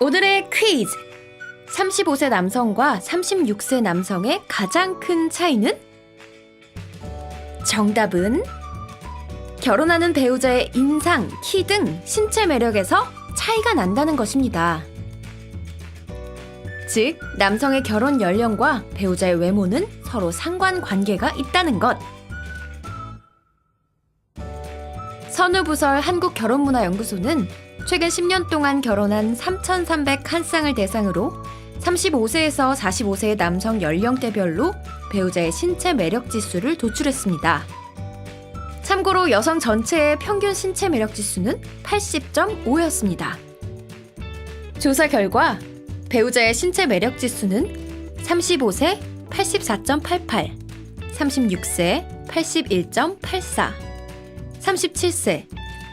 오늘의 퀴즈! 35세 남성과 36세 남성의 가장 큰 차이는? 정답은 결혼하는 배우자의 인상, 키 등 신체 매력에서 차이가 난다는 것입니다. 즉, 남성의 결혼 연령과 배우자의 외모는 서로 상관 관계가 있다는 것. 선우부설 한국결혼문화연구소는 최근 10년 동안 결혼한 3,301쌍을 대상으로 35세에서 45세의 남성 연령대별로 배우자의 신체 매력 지수를 도출했습니다. 참고로 여성 전체의 평균 신체 매력 지수는 80.5였습니다. 조사 결과 배우자의 신체 매력 지수는 35세 84.88, 36세 81.84, 37세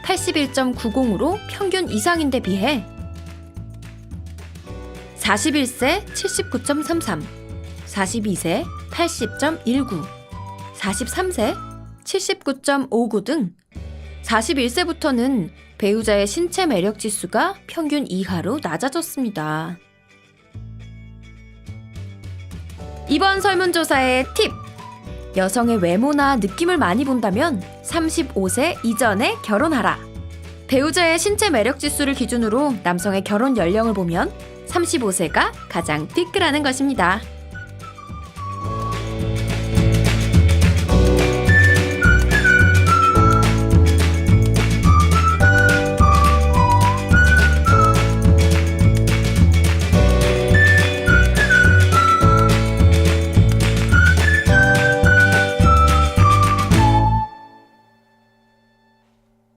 81.90으로 평균 이상인데 비해 41세 79.33, 42세 80.19, 43세 79.59 등 41세부터는 배우자의 신체 매력 지수가 평균 이하로 낮아졌습니다. 이번 설문조사의 팁! 여성의 외모나 느낌을 많이 본다면 35세 이전에 결혼하라. 배우자의 신체 매력 지수를 기준으로 남성의 결혼 연령을 보면 35세가 가장 티끌하는 것입니다.